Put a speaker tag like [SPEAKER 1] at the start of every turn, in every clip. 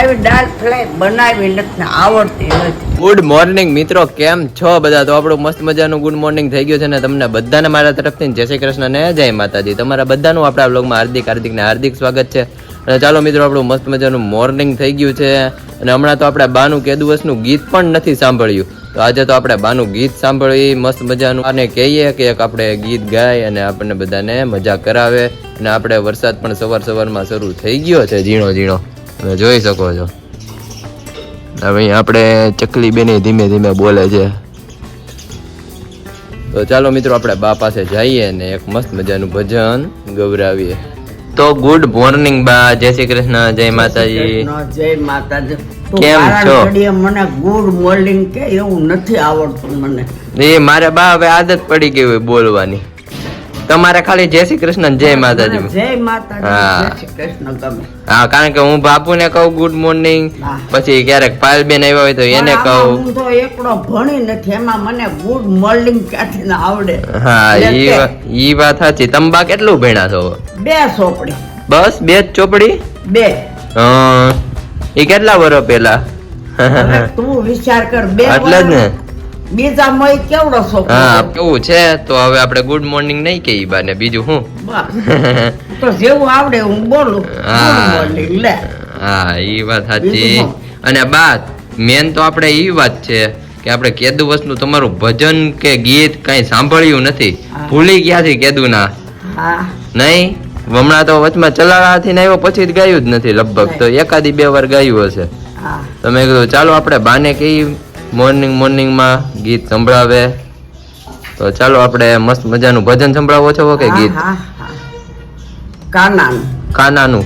[SPEAKER 1] બનાવી દાળ ફ્રાય બનાવી નથી આવડતી નથી.
[SPEAKER 2] ગુડ મોર્નિંગ મિત્રો, કેમ છો બધા? તો આપણું મસ્ત મજાનું ગુડ મોર્નિંગ થઈ ગયું છે ને તમને બધાને મારા તરફથી જય શ્રી કૃષ્ણ ને જય માતાજી. તમારા બધાનું આપણા બ્લોગમાં હાર્દિક હાર્દિક ને હાર્દિક સ્વાગત છે. અને ચાલો મિત્રો, આપણું મસ્ત મજાનું મોર્નિંગ થઈ ગયું છે. અને હમણાં તો આપણે બાનું કે દિવસનું ગીત પણ નથી સાંભળ્યું. તો આજે તો આપણે બાનું ગીત સાંભળી, મસ્ત મજાનું. અને કહીએ કે એક આપણે ગીત ગાય અને આપણને બધાને મજા કરાવે. અને આપણે વરસાદ પણ સવાર સવારમાં શરૂ થઈ ગયો છે, ઝીણો ઝીણો. તમે જોઈ શકો છો. હવે આપણે ચકલી બેને ધીમે ધીમે બોલે છે. તો ચાલો મિત્રો આપણે બા પાસે જઈએ ને એક મસ્ત મજાનું ભજન ગવરાવીએ તો ગુડ મોર્નિંગ બા જય શ્રી કૃષ્ણ જય માતાજી.
[SPEAKER 1] જય માતાજી.
[SPEAKER 2] કેમ છો?
[SPEAKER 1] મને ગુડ મોર્નિંગ કે એવું નથી આવડતું મને.
[SPEAKER 2] એ મારે બા હવે આદત પડી ગઈ હોય બોલવાની. તમારે ખાલી જય શ્રી કૃષ્ણ જય માતાજી.
[SPEAKER 1] જય માતાજી
[SPEAKER 2] હા. કારણ કે હું બાપુને કહું ગુડ મોર્નિંગ પછી ક્યારેક પાયલબેન આવ્યા હોય તો એને કહું.
[SPEAKER 1] હું તો એકડો ભણી નથી એમાં મને ગુડ મોર્નિંગ ક્યાંથી ના આવડે.
[SPEAKER 2] હા ઈ ઈ વાત સાચી. તંબા કેટલું ભણ્યા છો?
[SPEAKER 1] બે ચોપડી.
[SPEAKER 2] બસ બે જ ચોપડી?
[SPEAKER 1] બે.
[SPEAKER 2] હા. ઈ કેટલા વર્ષ પેલા
[SPEAKER 1] તું વિચાર કર બે
[SPEAKER 2] એટલે જ ને?
[SPEAKER 1] બીજા મય કેવડો
[SPEAKER 2] હા કેવું છે? તો હવે આપણે ગુડ મોર્નિંગ નહીં કહીએ બાને બીજું
[SPEAKER 1] હું તો જેવું આવડે હું બોલું.
[SPEAKER 2] હા.
[SPEAKER 1] લે.
[SPEAKER 2] હા એ વાત સાચી. અને બાત મેન તો આપણે એ વાત છે કે આપણે કેદુ વસ્તુ તમારું ભજન કે ગીત કઈ સાંભળ્યું નથી. ભૂલી ગયા છે કેદુ ના નહીં? હમણાં તો વચમાં ચલાવાથી ને આવ્યો પછી જ ગાયું જ નથી લગભગ. તો એકાદી બે વાર ગાયું હશે. તમે કીધું ચાલો આપણે બાને કઈ મોર્નિંગ મોર્નિંગમાં ગીત સંભળાવે. તો ચાલો આપણે મસ્ત મજાનું ભજન સંભળાવો છો કે ગીત.
[SPEAKER 1] કાનાનું.
[SPEAKER 2] કાનાનું.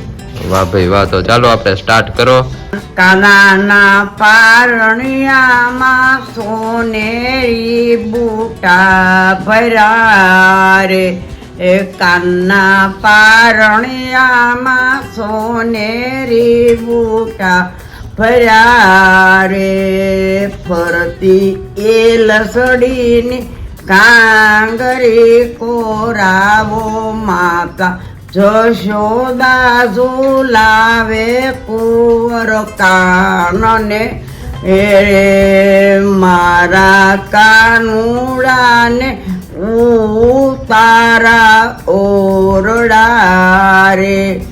[SPEAKER 2] વાહ ભાઈ વાહ. તો ચાલો આપણે સ્ટાર્ટ કરો.
[SPEAKER 1] કાનાના પારણિયામાં સોનેરી બૂટા ભરા રે. એ કાના પારણિયામાં સોનેરી બૂટા ભર્યા રે. ફરતી એ લસડીને કાંગરી કોરાવો માતા. જશોદા ઝુલાવે કુંવર કાનને. એ મારા કાનુડાને ઉતારા ઓરડા રે.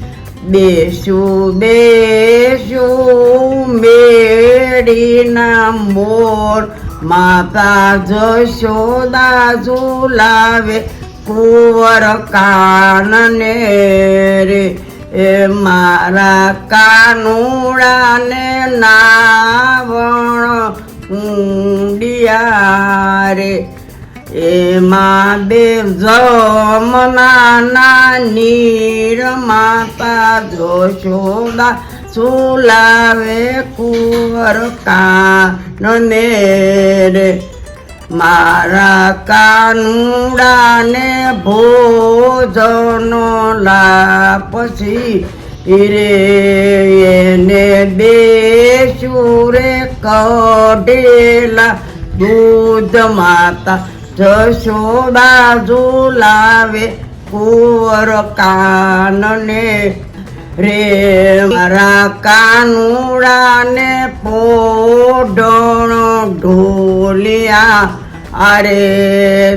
[SPEAKER 1] બેસું બેસું મેડીના મોર માતા જશોદા ઝુલાવે કુંવર કાનને રે એ મારા કાનુડાને નાવણ ઊંડિયા રે એમાં બે જમનાના નીર માતા જોશોદા સુલાવે કુંવર કાનને રે. મારા કાનુડાને ભોજનો લા પછી રે. એને બે સુરે કઢેલા દૂધ માતા જશોદા ઝુલાવે કુંવર કાનને રે મારા કાનુડાને પોઢણ ઢોલિયા અરે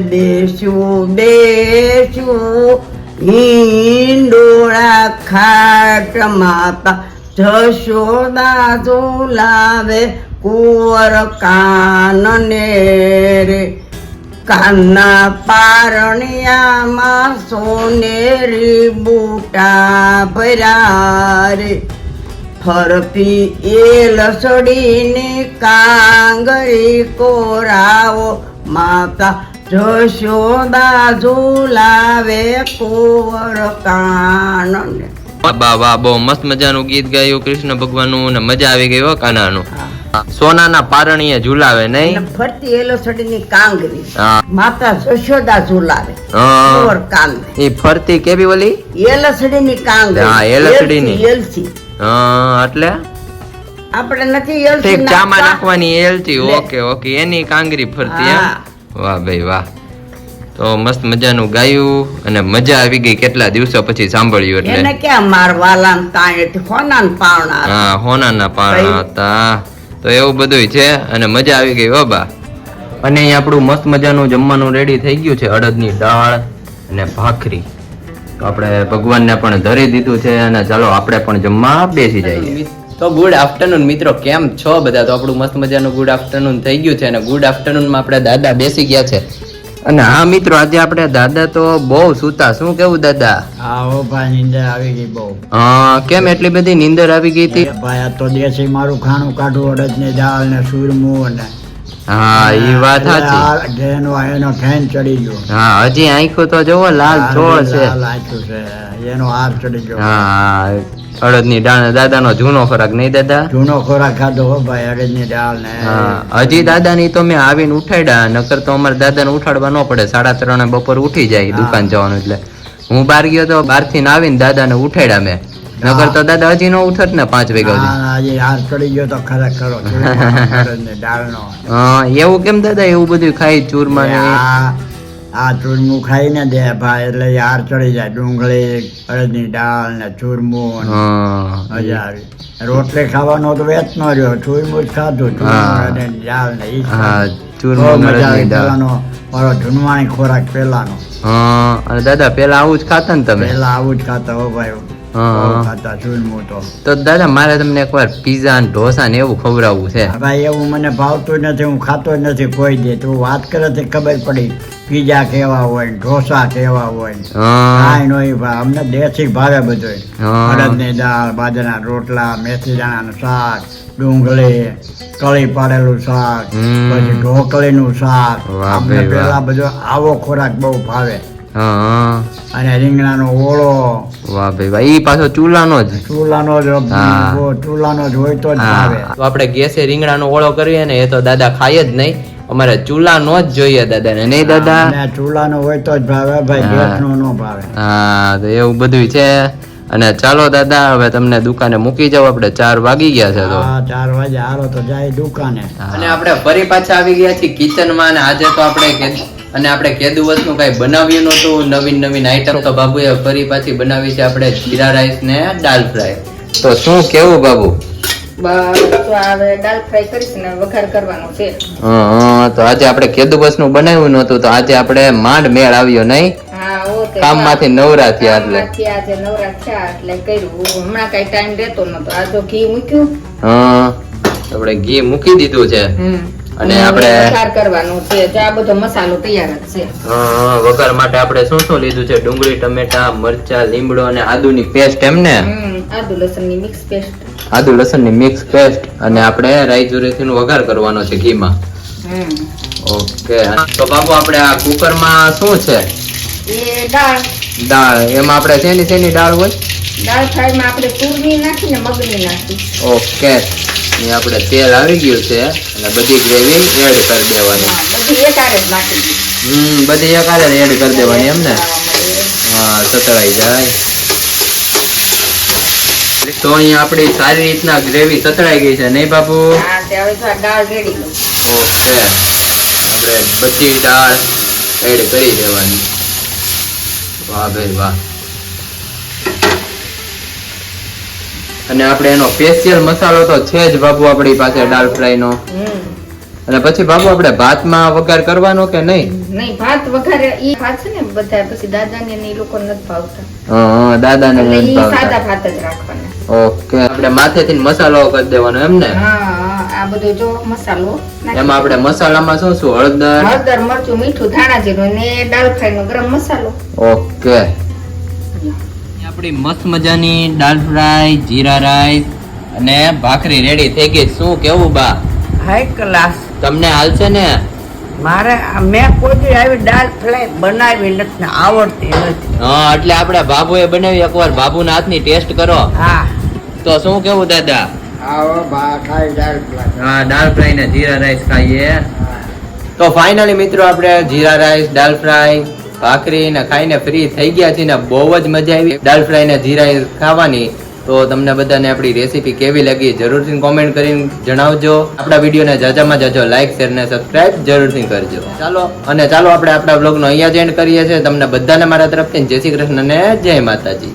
[SPEAKER 1] બેસું બેસું હિંડોળા ખાટ માતા જશોદા ઝુલાવે કુંવર કાનને રે કાના પારણિયામાં સોનેરી બૂટા ભર્યા રે. ફરતી એ લસડીની કાંગરી કોરાવો. માતા જશોદા ઝુલાવે કુંવર કાનને.
[SPEAKER 2] બા વાહ બહુ મસ્ત મજાનું ગીત ગાયું કૃષ્ણ ભગવાનનું ને મજા આવી ગઈ હો કાનાનું. સોનાના પારણીએ ઝુલાવે નહીં.
[SPEAKER 1] ફરતી એ લસડીની કાંગરી માતા જશોદા ઝુલાવે.
[SPEAKER 2] ઓર
[SPEAKER 1] કુંવર
[SPEAKER 2] એ ફરતી કેવી ઓલી?
[SPEAKER 1] એલસડીની કાંગરી.
[SPEAKER 2] હા, એલસડીની.
[SPEAKER 1] એલસી.
[SPEAKER 2] હા એટલે?
[SPEAKER 1] આપણે નથી એલસી
[SPEAKER 2] ચામાં નાખવાની
[SPEAKER 1] એલસી.
[SPEAKER 2] ઓકે ઓકે એની કાંગરી ફરતી એમ?
[SPEAKER 1] હા.
[SPEAKER 2] વાહ ભાઈ વાહ. તો મસ્ત મજાનું ગાયું અને મજા આવી ગઈ કેટલા દિવસો પછી સાંભળ્યું
[SPEAKER 1] એને
[SPEAKER 2] એટલે
[SPEAKER 1] ક્યાં માર વાલા તાણે હોનાન પાવણા
[SPEAKER 2] હા હોનાના પાવણા હતા. તો એવું બધું છે અને મજા આવી ગઈ હો બા. અને અહીં આપણું મસ્ત મજાનું જમવાનું રેડી થઈ ગયું છે અડદની દાળ અને ભાખરી. તો આપણે ભગવાનને પણ ધરી દીધું છે અને ચાલો આપણે પણ જમવા બેસી જઈએ. તો ગુડ આફ્ટરનૂન મિત્રો કેમ છો બધા? તો આપણું મસ્ત મજાનું ગુડ આફ્ટરનૂન થઈ ગયું છે અને ગુડ આફ્ટરનૂનમાં આપણે દાદા બેસી ગયા છે. અને હા મિત્રો આજે આપણે દાદા તો બહુ સૂતા. શું કેવું દાદા?
[SPEAKER 3] આવો ભાઈ નીંદર આવી ગઈ બહુ.
[SPEAKER 2] હા કેમ એટલી બધી નીંદર આવી ગઈ હતી?
[SPEAKER 3] ભાઈ આ તો દેશી મારું ખાણું કાઢું અડદ ને દાળ ને સુરમું ને
[SPEAKER 2] હા એ વાત સાચી.
[SPEAKER 3] આ એનો ઘેન ચડી ગયો.
[SPEAKER 2] હા હજી આંખો તો જોવો લાલ છોડ છે.
[SPEAKER 3] લાલ છે. એનો હાર ચડી ગયો.
[SPEAKER 2] હા અડદની દાળ દાદાનો જૂનો ખોરાક નહીં દાદા?
[SPEAKER 3] જૂનો ખોરાક ખાધો હો ભાઈ અડદની દાળ ને
[SPEAKER 2] હજી દાદાની તો મેં આવીને ઉઠાડ્યા નકર તો અમારે દાદાને ઉઠાડવા ન પડે સાડા ત્રણે બપોર ઉઠી જાય દુકાન જવાનું એટલે. હું બહાર ગયો તો બહારથી આવીને દાદાને ઉઠાડ્યા મેં. નકર તો દાદા હજી નો ઉઠત ને પાંચ વાગ્યા સુધી.
[SPEAKER 3] હા, હાર ચડી ગયો તો ખરા કરો ની નો
[SPEAKER 2] હા એવું કેમ દાદા એવું બધું ખાઈ ચૂરમા ને
[SPEAKER 3] આ ચૂરમું ખાઈને દે ભાઈ એટલે યાર ચડી જાય. ડુંગળી અડદની દાળ ને ચૂરમું રોટલી ખાવાનો તો વેચ ન રહ્યો. ચૂરમું જ ખાધું. ચૂરમું દાળ ને ઈ મારો જૂનવાણી ખોરાક પેલાનો.
[SPEAKER 2] હા અને દાદા પેલા આવું જ ખાતા ને તમે?
[SPEAKER 3] પેલા આવું જ ખાતા હો ભાઈ. ખાતા તો
[SPEAKER 2] તો દાદા મારે તમને એકવાર પીઝા ને ઢોસા ને એવું ખવડાવવું છે.
[SPEAKER 3] ભાઈ એવું મને ભાવતું નથી હું ખાતો નથી કોઈ દે. તું વાત કરે તે ખબર પડી પીઝા કેવા હોય ઢોસા કેવા હોય. ને કાંઈ નહીં ભાઈ અમને દેશી ભાવે બધું. અડદની દાળ બાજરાના રોટલા મેથી દાણાનું શાક ડુંગળી કળી પાડેલું શાક
[SPEAKER 2] પછી
[SPEAKER 3] પછી ઢોકળીનું શાક. અમને પેલા બધો આવો ખોરાક બહુ ભાવે.
[SPEAKER 2] હા.
[SPEAKER 3] અને રીંગણાનો ઓળો.
[SPEAKER 2] વાહ ભાઈ વાહ. ઈ પાછો ચૂલાનો જ.
[SPEAKER 3] ચૂલાનો જ ચૂલાનો જ હોય તો જ ભાવે.
[SPEAKER 2] તો આપણે ગેસે રીંગણાનો ઓળો કરીએ ને એ તો દાદા ખાય જ નહીં. અમારે ચૂલાનો જ જોઈએ દાદાને નહીં દાદા?
[SPEAKER 3] ચૂલાનો હોય તો જ ભાવે ભાઈ. ગેસનો નો ભાવે.
[SPEAKER 2] હા તો એવું બધું છે. અને ચાલો દાદા હવે તમને દુકાને મૂકી જાવ આપણે ચાર વાગી ગયા છે તો.
[SPEAKER 3] ચાર વાગે હાલો તો જાય દુકાને.
[SPEAKER 2] અને આપણે ફરી પાછા આવી ગયા છીએ કિચનમાં અને આજે તો આપણે અને આપણે કેદુવસનું કઈ બનાવ્યું નહોતું. નવીન નવીન આઈટમ તો બાબુએ ફરી પાછી બનાવી છે આપણે જીરા રાઈસ ને દાલ ફ્રાય તો શું કેવું બાબુ?
[SPEAKER 4] બસ તો હવે દાલ ફ્રાય કરીશ ને
[SPEAKER 2] આજે આપણે બનાવ્યું નહોતું તો આજે આપણે માંડ મેળ આવ્યો નહીં? કામમાંથી નવરા થયા એટલે.
[SPEAKER 4] આજે નવરા થયા એટલે કર્યું. હમણાં કઈ ટાઈમ રહેતો નતો આ જો ઘી મૂક્યું?
[SPEAKER 2] હં, આપણે ઘી મૂકી દીધું છે. અને આપણે-
[SPEAKER 4] વઘાર કરવાનો છે તો આ બધો મસાલો તૈયાર જ છે.
[SPEAKER 2] હા વઘાર માટે આપણે શું શું લીધું છે? ડુંગળી ટમેટા મરચા લીમડો અને આદુની પેસ્ટ એમ ને?
[SPEAKER 4] આદુ લસણની મિક્સ પેસ્ટ.
[SPEAKER 2] આદુ લસણની મિક્સ પેસ્ટ અને આપણે રાઈ જીરેથી વઘાર કરવાનો છે ઘીમાં.
[SPEAKER 4] હમ.
[SPEAKER 2] ઓકે તો બાબુ આપણે આ કુકરમાં શું છે?
[SPEAKER 4] એ દાળ.
[SPEAKER 2] દાળ એમાં આપણે શેની શેની દાળ હોય?
[SPEAKER 4] દાળ ફ્રાયમાં આપણે તુરની નાખીને મગની નાખી.
[SPEAKER 2] ઓકે. એ આપણે તેલ આવી ગયું છે અને બધી ગ્રેવી એડ કરી દેવાની.
[SPEAKER 4] હમ બધી એકારે જ
[SPEAKER 2] એડ કરી દેવાની એમ ને? હા સતળાઈ જાય. તો અહીંયા આપણી સારી રીતના ગ્રેવી સતળાઈ ગઈ છે નહીં બાપુ? ઓકે. આપણે બધી દાળ એડ કરી દેવાની. વાહ ભાઈ વાહ. અને આપણે એનો સ્પેશિયલ મસાલો તો છે જ બાબુ આપણી પાસે દાળ ફ્રાય નો અને પછી બાબુ આપણે ભાતમાં વઘાર કરવાનો કે નહીં?
[SPEAKER 4] નહીં ભાત વઘાર ઈ ભાત છે ને બધા પછી દાદાને ને લોકો નથી ભાવતા.
[SPEAKER 2] હં, દાદાને નથી ભાવતા.
[SPEAKER 4] સાદા ભાત જ રાખવાના.
[SPEAKER 2] ઓકે આપણે માથેથી મસાલો કરી દેવાનો એમ ને?
[SPEAKER 4] હા, આ બધો જો મસાલો
[SPEAKER 2] એમાં આપણે મસાલામાં શું શું હળદર?
[SPEAKER 4] હળદર મરચું મીઠું ધાણા જીરું ને દાળ ફ્રાય નો ગરમ મસાલો.
[SPEAKER 2] ઓકે. આપણી મસ્ત મજાની દાળ ફ્રાય જીરા રાઈસ અને ભાખરી રેડી થઈ ગઈ. શું કેવું બા?
[SPEAKER 1] હાઈ ક્લાસ
[SPEAKER 2] તમને હાલશે ને?
[SPEAKER 1] મારે આ મેં કોઈ દી આવી દાળ ફ્રાય બનાવી નથી આવડતી નથી.
[SPEAKER 2] હા એટલે આપણે બાબુએ બનાવી. એકવાર બાબુના હાથની ટેસ્ટ કરો.
[SPEAKER 1] હા.
[SPEAKER 2] તો શું કેવું દાદા?
[SPEAKER 3] આવો ખાઈ દાળ ફ્રાય.
[SPEAKER 2] હા દાળ ફ્રાય ને જીરા રાઈસ ખાઈએ. તો ફાઇનલી મિત્રો આપણે જીરા રાઈસ દાળ ફ્રાય ભાખરી ને ખાઈને ફ્રી થઈ ગયા છીએ ને બહુ જ મજા આવી. દાળ ફ્રાય ને જીરા ખાવાની. તો તમને બધાને આપણી રેસીપી કેવી લાગી જરૂરથી કોમેન્ટ કરીને જણાવજો. આપણા વિડીયોને જાજામાં જાજો. લાઇક શેર ને સબસ્ક્રાઇબ જરૂરથી કરજો. ચાલો, અને ચાલો આપણે આપણા બ્લોગનો અહીંયા જ એન્ડ કરીએ છીએ. તમને બધાને મારા તરફથી જય શ્રી કૃષ્ણ ને જય માતાજી.